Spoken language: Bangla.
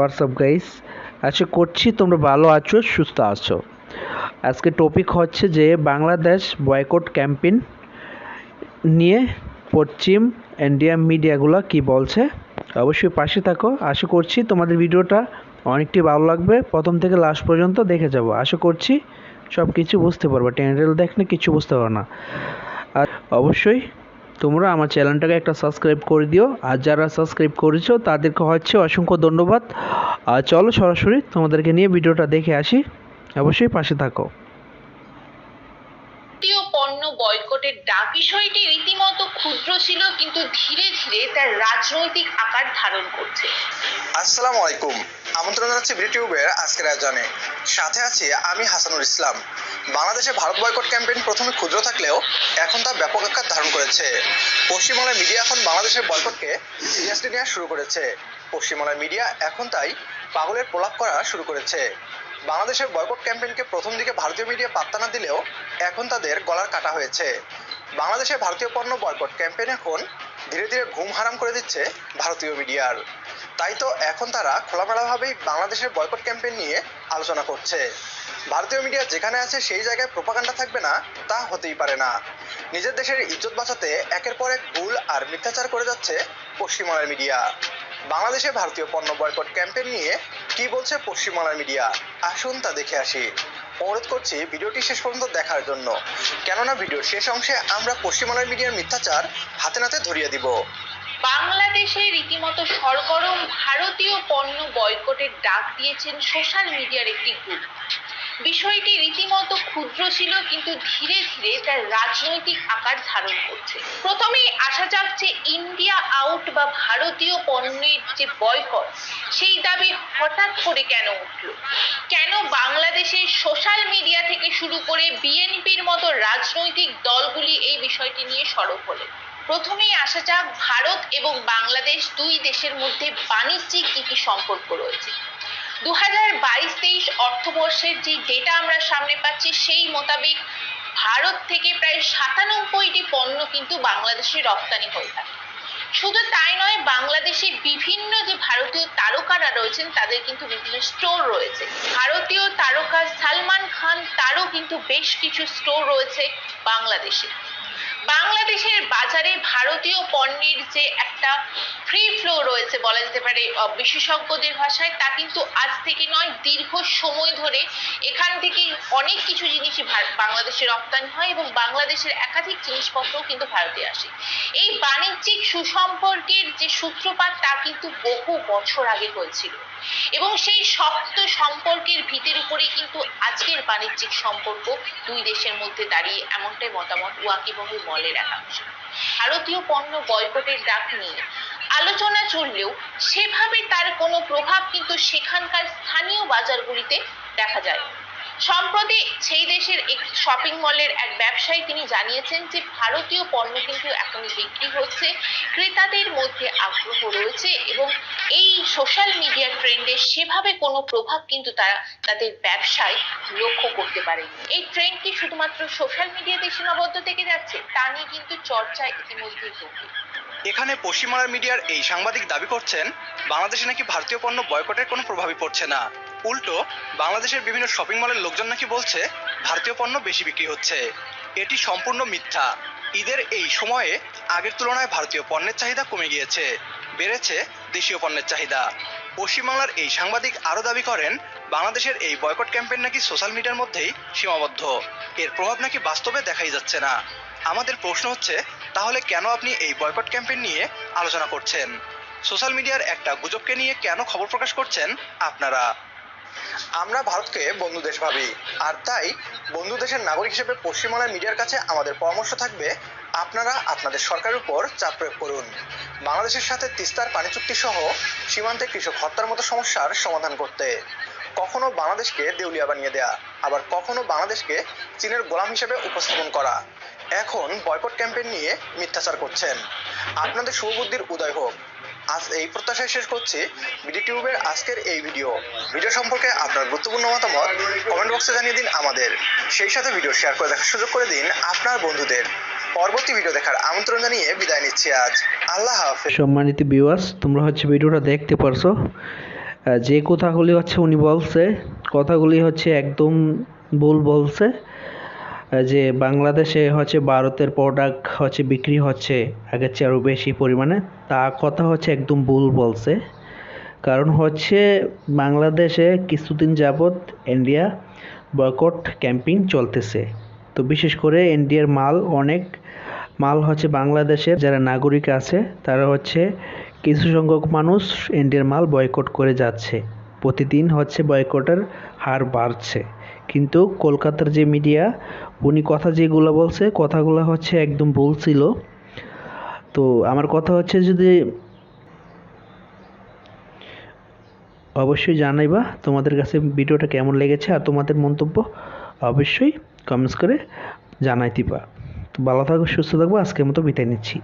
হোয়াটসঅ্যাপ গাইস আশা করছি তোমরা ভালো আছো, সুস্থ আছো। আজকে টপিক হচ্ছে যে বাংলাদেশ বয়কট ক্যাম্পেইন নিয়ে পশ্চিম ইন্ডিয়া মিডিয়াগুলো কি বলছে। অবশ্যই পাশে থাকো। আশা করছি তোমাদের ভিডিওটা অনেকটি ভালো লাগবে। প্রথম থেকে লাস্ট পর্যন্ত দেখে যাব। আশা করছি সব কিছু বুঝতে পারবে। টেন্ডেল দেখলে কিছু বুঝতে পারবে না। আর অবশ্যই তোমরা আমার চ্যানেলটাকে একটা সাবস্ক্রাইব করে দিও। আর যারা সাবস্ক্রাইব করেছ তাদেরকে হচ্ছে অসংখ্য ধন্যবাদ। আর চলো সরাসরি তোমাদেরকে নিয়ে ভিডিওটা দেখে আসি। অবশ্যই পাশে থাকো। পণ্য বয়কটের ডাক বিষয়টি রীতিমতো ক্ষুদ্র ছিল কিন্তু ধীরে ধীরে তার রাজনৈতিক আকার ধারণ করছে। আসসালামু আলাইকুম। আমন্ত্রণ জানাচ্ছি ইউটিউবের আজকের আয়োজনে। সাথে আছি আমি হাসানুল ইসলাম। বাংলাদেশে ভারত বয়কট ক্যাম্পেইন প্রথমে ক্ষুদ্র থাকলেও এখন তা ব্যাপক আকার ধারণ করেছে। পশ্চিমবাংলার মিডিয়া এখন বাংলাদেশের বয়কটকে সিরিয়াসলি নেওয়া শুরু করেছে। পশ্চিমবাংলার মিডিয়া এখন তাই পাগলের প্রলাপ করা শুরু করেছে। বাংলাদেশের বয়কট ক্যাম্পেইনকে প্রথম দিকে ভারতীয় মিডিয়া পাত্তা না দিলেও এখন তাদের গলার কাটা হয়েছে। বাংলাদেশে ভারতীয় পণ্য বয়কট ক্যাম্পেইন এখন ধীরে ধীরে ঘুম হারাম করে দিচ্ছে ভারতীয় মিডিয়ার। তাই তো এখন তারা খোলামেলাভাবেই বাংলাদেশের বয়কট ক্যাম্পেইন নিয়ে আলোচনা করছে। ভারতীয় মিডিয়া যেখানে আছে সেই জায়গায় প্রোপাগান্ডা থাকবে না, তা হতেই পারে না। নিজের দেশের ইজ্জত বাঁচাতে একের পর এক ভুল আর মিথ্যাচার করে যাচ্ছে পশ্চিমবাংলার মিডিয়া। বাংলাদেশে ভারতীয় পণ্য বয়কট ক্যাম্পেইন নিয়ে কি বলছে পশ্চিমবাংলার মিডিয়া? আসুন তা দেখে আসি। অনুরোধ করছি ভিডিওটি শেষ পর্যন্ত দেখার জন্য। কেননা ভিডিওর শেষ অংশে আমরা পশ্চিমবাংলার মিডিয়ার মিথ্যাচার হাতে নাতে ধরিয়ে দিব। বাংলাদেশে রীতিমতো সরগরম ভারতীয় পণ্য বয়কটের ডাক দিয়েছেন সোশ্যাল মিডিয়ার একটি গ্রুপ। বিষয়টি রীতিমতো ক্ষুদ্র ছিল, কিন্তু ধীরে ধীরে তার রাজনৈতিক আকার ধারণ করছে। প্রথমেই আসা যাক যে ইন্ডিয়া আউট বা ভারতীয় পণ্যের যে বয়কট, সেই দাবি হঠাৎ করে কেন উঠল? কেন বাংলাদেশের সোশ্যাল মিডিয়া থেকে শুরু করে বিএনপির মতো রাজনৈতিক দলগুলি এই বিষয়টি নিয়ে সরব হলো প্রথমেই আসা যাক ভারত এবং বাংলাদেশ দুই দেশের মধ্যে বাণিজ্যিক কি কি সম্পর্ক রয়েছে। দু হাজার বাইশ তেইশ অর্থবর্ষের যে ডেটা আমরা সামনে পাচ্ছি, সেই মোতাবেক ভারত থেকে প্রায় সাতানব্বইটি পণ্য কিন্তু বাংলাদেশে রপ্তানি হয়ে থাকে। শুধু তাই নয়, বাংলাদেশে বিভিন্ন যে ভারতীয় তারকারা রয়েছেন, তাদের কিন্তু বিভিন্ন স্টোর রয়েছে। ভারতীয় তারকা সালমান খান, তারও কিন্তু বেশ কিছু স্টোর রয়েছে বাংলাদেশে। বাংলাদেশের বাজারে ভারতীয় পণ্যের যে একটা ফ্রি ফ্লো রয়েছে বলা যেতে পারে বিশেষজ্ঞদের ভাষায়, তা কিন্তু আজ থেকে নয়, দীর্ঘ সময় ধরে এখান থেকে অনেক কিছু জিনিসই বাংলাদেশে রপ্তানি হয় এবং বাংলাদেশের একাধিক জিনিসপত্রও কিন্তু ভারতে আসে। এই বাণিজ্যিক সুসম্পর্কের যে সূত্রপাত, তা কিন্তু বহু বছর আগে হয়েছিল এবং সেই শক্ত সম্পর্কের ভিতের উপরেই কিন্তু আজকের বাণিজ্যিক সম্পর্ক দুই দেশের মধ্যে দাঁড়িয়ে এমনটাই মতামত ওয়াকিবহ মলের একাংশ ভারতীয় পণ্য বয়কটের ডাক নিয়ে আলোচনা চললেও সেভাবে তার কোনো প্রভাব কিন্তু সেখানকার স্থানীয় বাজারগুলিতে দেখা যায়। সম্প্রতি সেই দেশের এক শপিং মলের এক ব্যবসায়ী তিনি জানিয়েছেন যে ভারতীয় পণ্য কিন্তু এখন বিক্রি হচ্ছে। ক্রেতাদের মধ্যে আগ্রহ রয়েছে এবং এই সোশ্যাল মিডিয়া ট্রেন্ডে সেভাবে কোনো প্রভাব কিন্তু তারা তাদের ব্যবসায় লক্ষ্য করতে পারেনি। এই ট্রেন্ড কি শুধুমাত্র সোশ্যাল মিডিয়াতে সীমাবদ্ধ থেকে যাচ্ছে, তা নিয়ে কিন্তু চর্চা ইতিমধ্যেই গভীর। এখানে পশ্চিমবাংলার মিডিয়ার এই সাংবাদিক দাবি করছেন, বাংলাদেশে নাকি ভারতীয় পণ্য বয়কটের কোনো প্রভাবই পড়ছে না। উল্টো, বাংলাদেশের বিভিন্ন শপিং মলের লোকজন নাকি বলছে, ভারতীয় পণ্য বেশি বিক্রি হচ্ছে। এটি সম্পূর্ণ মিথ্যা। ঈদের এই সময়ে আগের তুলনায় ভারতীয় পণ্যের চাহিদা কমে গিয়েছে। বেড়েছে দেশীয় পণ্যের চাহিদা। পশ্চিমবাংলার এই সাংবাদিক আরও দাবি করেন, বাংলাদেশের এই বয়কট ক্যাম্পেইন নাকি সোশ্যাল মিডিয়ার মধ্যেই সীমাবদ্ধ। এর প্রভাব নাকি বাস্তবে দেখাই যাচ্ছে না। আমাদের প্রশ্ন হচ্ছে, তাহলে কেন আপনি এই বয়কট ক্যাম্পেইন নিয়ে আলোচনা করছেন? সোশ্যাল মিডিয়ার একটা গুজবকে নিয়ে কেন খবর প্রকাশ করছেন আপনারা? আমরা ভারতকে বন্ধু দেশ ভাবি, আর তাই বন্ধু দেশের নাগরিক হিসেবে পশ্চিমবাংলার মিডিয়ার কাছে আমাদের পরামর্শ থাকবে, আপনারা আপনাদের সরকারের উপর চাপ প্রয়োগ করুন। বাংলাদেশের সাথে তিস্তার পানি চুক্তি সহ সীমান্তে কৃষক হত্যার মতো সমস্যার সমাধান করতে, কখনো বাংলাদেশকে দেউলিয়া বানিয়ে দেয়া, আবার কখনো বাংলাদেশকে চীনের গোলাম হিসেবে উপস্থাপন করা। এখন বয়কট ক্যাম্পেইন নিয়ে মিথ্যাচার করছেন। আপনাদের শুভবুদ্ধির উদয় হোক। আজ এই প্রত্যাশায় শেষ করছি। বিডি টিউবের আজকের এই ভিডিও ভিডিও সম্পর্কে আপনার গুরুত্বপূর্ণ মতামত কমেন্ট বক্সে জানিয়ে দিন আমাদের। সেই সাথে ভিডিও শেয়ার করে দেখার সুযোগ করে দিন আপনার বন্ধুদের। পরবর্তী ভিডিও দেখার আমন্ত্রণ জানিয়ে বিদায় নিচ্ছি আজ। আল্লাহ হাফেজ। সম্মানিত ভিউয়ার্স তোমরা হচ্ছে ভিডিওটা দেখতে পারছ। যে কথাগুলি হচ্ছে উনি বলছে, কথাগুলি হচ্ছে একদম ভুল বলছে। যে বাংলাদেশে হচ্ছে ভারতের প্রোডাক্ট হচ্ছে বিক্রি হচ্ছে আগের চেয়ে আরও বেশি পরিমাণে, তা কথা হচ্ছে একদম ভুল বলছে। কারণ হচ্ছে বাংলাদেশে কিছুদিন যাবৎ ইন্ডিয়া বয়কট ক্যাম্পেইন চলতেছে। তো বিশেষ করে ইন্ডিয়ার মাল অনেক, মাল হচ্ছে বাংলাদেশের যারা নাগরিক আছে, তারা হচ্ছে কিছু সংখ্যক মানুষ ইন্ডিয়ার মাল বয়কট করে যাচ্ছে। প্রতিদিন হচ্ছে বয়কটের হার বাড়ছে। কিন্তু কলকাতার যে মিডিয়া উনি কথা যেগুলো বলছে, কথাগুলো হচ্ছে একদম ভুল ছিল। তো আমার কথা হচ্ছে যদি অবশ্যই জানাইবা তোমাদের কাছে ভিডিওটা কেমন লেগেছে আর তোমাদের মন্তব্য অবশ্যই কমেন্টস করে জানাই দিবা। তো ভালো থাকো, সুস্থ থাকব আজকের মতো বিদায় নিচ্ছি।